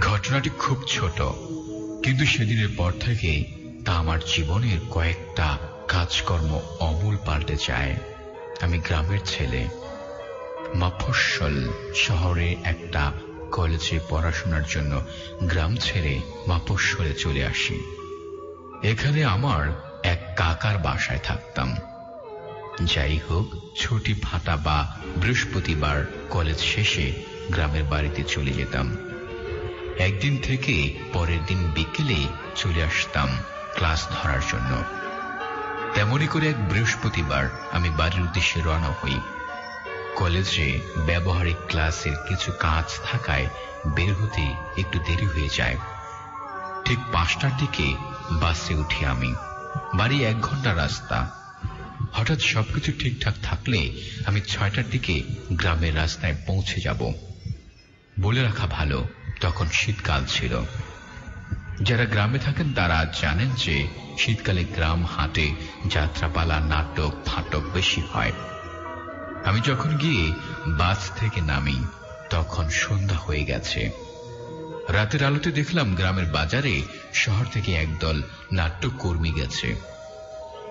ঘটনাটি খুব ছোট, কিন্তু সেদিনের পর থেকে তা আমার জীবনের কয়েকটা কাজকর্ম অমূল পাল্টে যায়। আমি গ্রামের ছেলে। মফস্বল শহরে একটা কলেজে পড়াশোনার জন্য গ্রাম ছেড়ে মফস্বলে চলে আসি। এখানে আমার এক কাকার বাসায় থাকতাম। যাই হোক, ছুটি ফাটা বা বৃহস্পতিবার কলেজ শেষে গ্রামের বাড়িতে চলে যেতাম। একদিন থেকে পরের দিন বিকেলে চলে আসতাম ক্লাস ধরার জন্য। তেমনি করে এক বৃহস্পতিবার আমি বাড়ির উদ্দেশ্যে রওনা হই। কলেজে ব্যবহারিক ক্লাসের কিছু কাজ থাকায় বের হতে একটু দেরি হয়ে যায়। ঠিক পাঁচটার দিকে বাসে উঠি আমি। বাড়ি এক ঘণ্টা রাস্তা। হঠাৎ সবকিছু ঠিকঠাক থাকলে আমি ছয়টার দিকে গ্রামের রাস্তায় পৌঁছে যাব। বলে রাখা ভালো। তখন শীতকাল ছিল। যারা গ্রামে থাকেন, তারা জানেন যে শীতকালে গ্রাম হাটে যাত্রাপালা, নাটক, ফাটক বেশি হয়। আমি যখন গিয়ে বাস থেকে নামি, তখন সন্ধ্যা হয়ে গেছে। রাতের আলোতে দেখলাম গ্রামের বাজারে শহর থেকে একদল নাট্যকর্মী গেছে।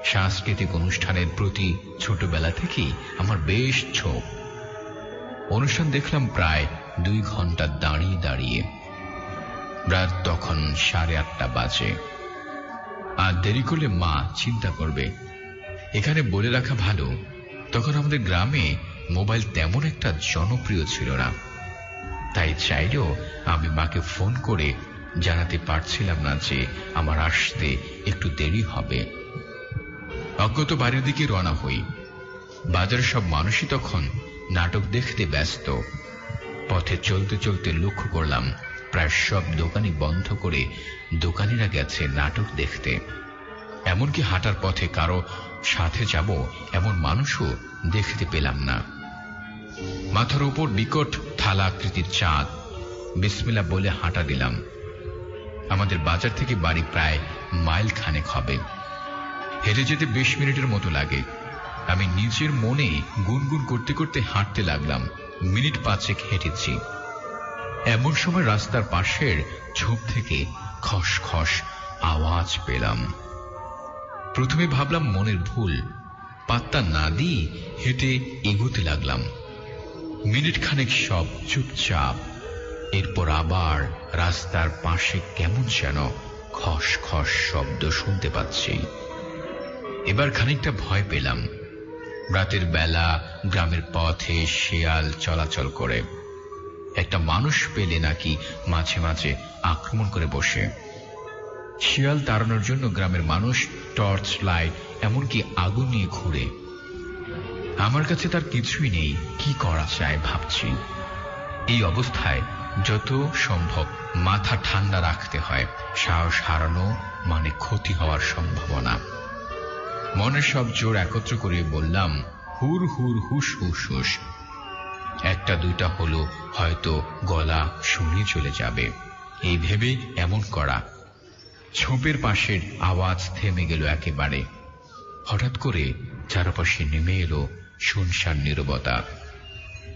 সাংস্কৃতিক অনুষ্ঠানের প্রতি ছোটবেলা থেকেই আমার বেশ ছোপ অনুষ্ঠান দেখলাম প্রায় দুই ঘণ্টা দাঁড়িয়ে দাঁড়িয়ে। রাত তখন সাড়ে আটটা বাজে। আর দেরি করলে মা চিন্তা করবে, এখানে বলে রাখা ভালো, তখন আমাদের গ্রামে মোবাইল তেমন একটা জনপ্রিয় ছিল না। তাই চাইলেও আমি মাকে ফোন করে জানাতে পারছিলাম না যে আমার আসতে একটু দেরি হবে। অজ্ঞত বাড়ির দিকে রওনা হই। বাজারের সব মানুষই তখন নাটক দেখতে ব্যস্ত। পথে চলতে চলতে লক্ষ্য করলাম, প্রায় সব দোকানই বন্ধ করে দোকানিরা গেছে নাটক দেখতে। এমনকি হাঁটার পথে কারও সাথে যাব এমন মানুষও দেখতে পেলাম না। মাথার উপর বিকট থালা আকৃতির চাঁদ। বিসমিল্লা বলে হাঁটা দিলাম। আমাদের বাজার থেকে বাড়ি প্রায় মাইল খানেক হবে। হেঁটে যেতে বিশ মিনিটের মতো লাগে। আমি নিজের মনে গুনগুন করতে করতে হাঁটতে লাগলাম। মিনিট পাঁচেক হেঁটেছি। এমন সময় রাস্তার পাশের ঝোপ থেকে খস খস আওয়াজ পেলাম। প্রথমে ভাবলাম মনের ভুল। পাত্তা না দিয়ে হেঁটে এগোতে লাগলাম। মিনিট খানেক সব চুপচাপ। এরপর আবার রাস্তার পাশে কেমন যেন খস খস শব্দ শুনতে পাচ্ছি। এবার খানিকটা ভয় পেলাম। রাতের বেলা গ্রামের পথে শেয়াল চলাচল করে। একটা মানুষ পেলে নাকি মাঝে মাঝে আক্রমণ করে বসে। শিয়াল তাড়ানোর জন্য গ্রামের মানুষ টর্চ লাইট, এমনকি আগুন নিয়ে ঘুরে। আমার কাছে তার কিছুই নেই, কি করা যায় ভাবছি। এই অবস্থায় যত সম্ভব মাথা ঠান্ডা রাখতে হয়। সাহস হারানো মানে ক্ষতি হওয়ার সম্ভাবনা। মনের সব জোর একত্র করে বললাম, হুর হুর, হুস হুস হুস। একটা দুইটা হলো, হয়তো গলা শুনে চলে যাবে। এই ভেবে এমন করা। ছোপের পাশের আওয়াজ থেমে গেল একেবারে। হঠাৎ করে চারপাশে নেমে এলো শুনশান নিরবতা।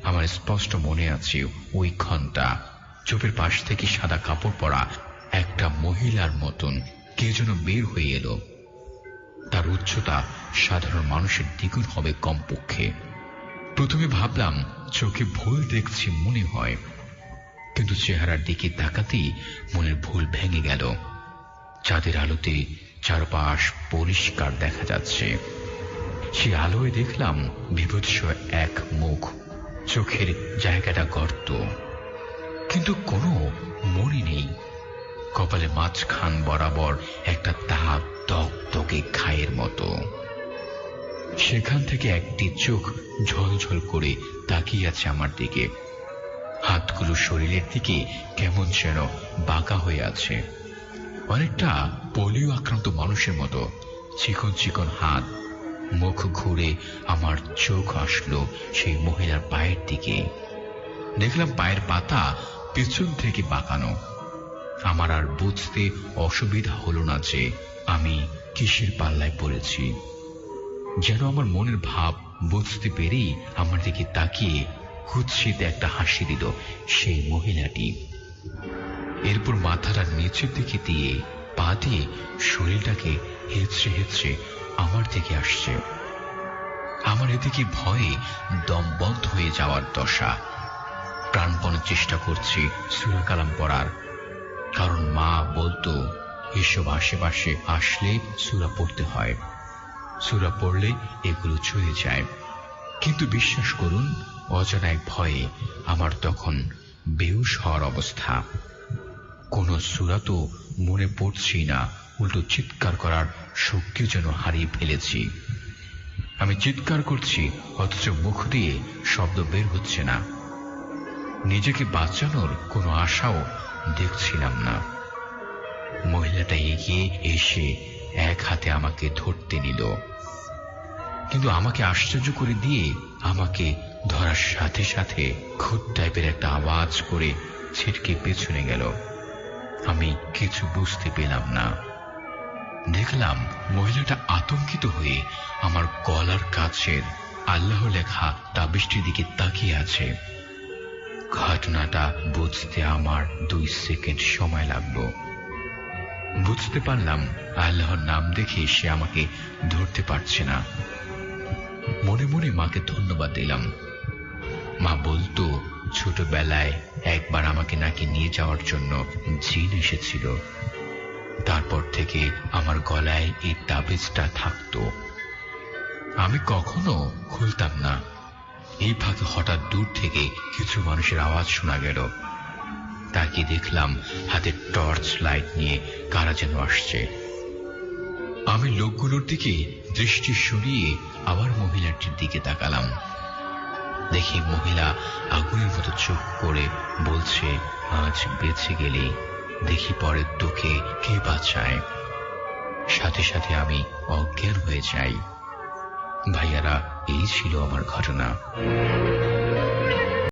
আমার স্পষ্ট মনে আছে ওই ক্ষণটা। চোপের পাশ থেকে সাদা কাপড় পরা একটা মহিলার মতন কে যেন বের হয়ে এলো। তার উচ্চতা সাধারণ মানুষের দ্বিগুণ হবে কমপক্ষে। প্রথমে ভাবলাম, চোখে ভুল দেখছি মনে হয়। কিন্তু চেহারার দিকে তাকাতেই মনের ভুল ভেঙে গেল। চাঁদের আলোতে চারপাশ পরিষ্কার দেখা যাচ্ছে। সে আলোয় দেখলাম বিভৎস এক মুখ। চোখের জায়গাটা গর্ত। কিন্তু কোনো মনে নেই। কপালে মাঝখান বরাবর একটা তাপ দগদগে খায়ের মতো। সেখান থেকে একটি চোখ ঝলঝল করে তাকিয়ে আছে আমার দিকে। হাতগুলো শরীরের দিকে কেমন যেন বাঁকা হয়ে আছে। অনেকটা পোলিও আক্রান্ত মানুষের মতো। চিকন চিকন হাত, মুখ ঘুরে আমার চোখ আসলো সেই মহিলার পায়ের দিকে। দেখলাম পায়ের পাতা পেছন থেকে বাঁকানো। আমার আর বুঝতে অসুবিধা হলো না যে আমি কিসের পাল্লায় পড়েছি। যেন আমার মনের ভাব বুঝতে পেরেই আমার দিকে তাকিয়ে কুৎসিত একটা হাসি দিল সেই মহিলাটি। এরপর মাথাটা নিচের দিকে দিয়ে পা দিয়ে শরীরটাকে হেঁচড়ে হেঁচড়ে আমার দিকে আসছে। আমার এদিকে ভয়ে দম বন্ধ হয়ে যাওয়ার দশা। প্রাণপণের চেষ্টা করছি সুরা কালাম পড়ার। কারণ মা বলতো, এসব আশেপাশে আসলে সুরা পড়তে হয়। সুরা পড়লে এগুলো চলে যায়। কিন্তু বিশ্বাস করুন, অজানা এক ভয়ে আমার তখন বেউস হওয়ার অবস্থা। কোন সুরা তো মনে পড়ছি না, উল্টো চিৎকার করার শক্তিও যেন হারিয়ে ফেলেছি। আমি চিৎকার করছি, অথচ মুখ দিয়ে শব্দ বের হচ্ছে না। নিজেকে বাঁচানোর কোনো আশাও দেখছিলাম না। মহিলাটা এগিয়ে এসে এক হাতে আমাকে ধরতে নিল। কিন্তু আমাকে আশ্চর্য করে দিয়ে আমাকে ধরার সাথে সাথে খুদ টাইপের একটা আওয়াজ করে ছিটকে পেছনে গেল। আমি কিছু বুঝতে পেলাম না। দেখলাম মহিলাটা আতঙ্কিত হয়ে আমার গলার কাছের আল্লাহ লেখা তাবিষ্টির দিকে তাকিয়ে আছে। ঘটনাটা বুঝতে আমার দুই সেকেন্ড সময় লাগল। বুঝতে পারলাম, আল্লাহর নাম দেখে সে আমাকে ধরতে পারছে না। মনে মনে মাকে ধন্যবাদ দিলাম। মা বলতো, ছোটবেলায় একবার আমাকে নাকি নিয়ে যাওয়ার জন্য জিন এসেছিল। তারপর থেকে আমার গলায় এই তাবিজটা থাকতো। আমি কখনো খুলতাম না। এই ফাঁকে হঠাৎ দূর থেকে কিছু মানুষের আওয়াজ শোনা গেল। তাকে দেখলাম হাতে টর্চ লাইট নিয়ে কারা যেন আসছে। আমি লোকগুলোর দিকে দৃষ্টি সরিয়ে আবার মহিলাটির দিকে তাকালাম। দেখি মহিলা আগুনের মতো চোখ করে বলছে, আজ বেঁচে গেলে দেখি পরের তোকে কে বাঁচায়। সাথে সাথে আমি অজ্ঞান হয়ে যাই। ভাইয়ারা এই ছিল আমার ঘটনা।